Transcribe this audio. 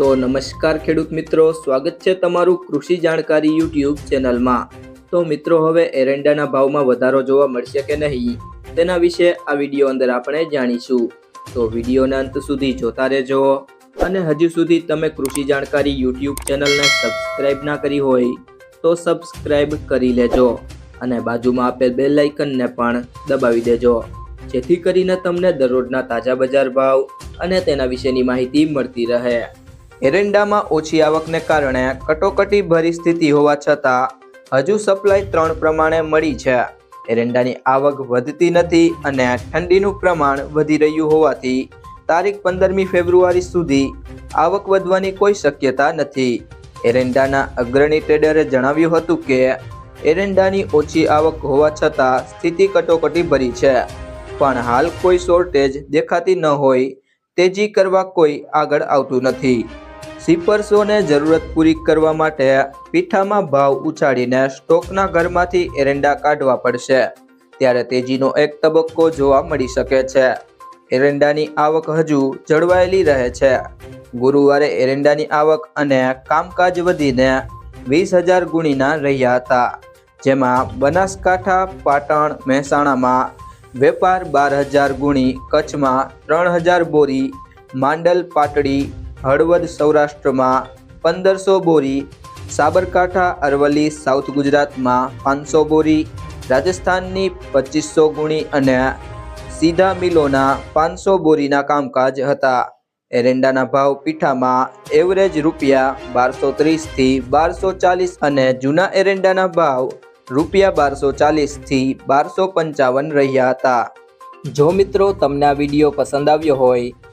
તો નમસ્કાર ખેડૂત મિત્રો, સ્વાગત છે તમારું કૃષિ જાણકારી યુટ્યુબ ચેનલમાં. તો મિત્રો, હવે એરંડાના ભાવમાં વધારો જોવા મળશે કે નહીં? તેના વિશે આ વીડિયો અંદર આપણે જાણીશું. તો વિડીયોના અંત સુધી જોતા રહેજો અને હજુ સુધી તમે કૃષિ જાણકારી યુટ્યુબ ચેનલને સબસ્ક્રાઇબ ના કરી હોય તો સબસ્ક્રાઇબ કરી લેજો અને બાજુમાં આપેલ બે લાઇકનને પણ દબાવી દેજો. જેથી કરીને તમને દરરોજના તાજા બજાર ભાવ અને તેના વિશેની માહિતી મળતી રહે. એરંડામાં ઓછી આવકને કારણે કટોકટી ભરી સ્થિતિ હોવા છતાં હજુ સપ્લાય ત્રણ પ્રમાણે મળી છે. એરંડાની આવક વધતી નથી અને ઠંડીનું પ્રમાણ વધી રહ્યું હોવાથી તારીખ પંદરમી ફેબ્રુઆરી સુધી આવક વધવાની કોઈ શક્યતા નથી. એરંડાના અગ્રણી ટ્રેડરે જણાવ્યું હતું કે, એરંડાની ઓછી આવક હોવા છતાં સ્થિતિ કટોકટી ભરી છે, પણ હાલ કોઈ શોર્ટેજ દેખાતી ન હોય તેજી કરવા કોઈ આગળ આવતું નથી. સીપર્સોને જરૂરત પૂરી કરવા માટે પીઠામાં ભાવ ઉછાળીને સ્ટોકના ઘરમાંથી એરંડા કાઢવા પડશે. ત્યારે તેજીનો એક તબક્કો જોવા મળી શકે છે. એરંડાની આવક હજુ જળવાયેલી રહે છે. ગુરુવારે એરંડાની આવક અને કામકાજ વધીને વીસ હજાર ગુણીના રહ્યા હતા, જેમાં બનાસકાંઠા, પાટણ, મહેસાણામાં વેપાર બાર હજાર ગુણી, કચ્છમાં ત્રણ હજાર બોરી, માંડલ, પાટડી હળવદ સૌરાષ્ટ્રમાં પંદરસો બોરી, સાબરકાંઠા, અરવલ્લી, સાઉથ ગુજરાતમાં પાંચસો બોરી, રાજસ્થાનની પચીસો ગુણી અને સીધા મિલોના પાંચસો બોરીના કામકાજ હતા. એરંડાના ભાવ પીઠામાં એવરેજ રૂપિયા બારસો ત્રીસથી બારસો ચાલીસ અને જૂના એરંડાના ભાવ રૂપિયા બારસો ચાલીસથી બારસો પંચાવન રહ્યા હતા. જો મિત્રો તમને આ વીડિયો પસંદ આવ્યો હોય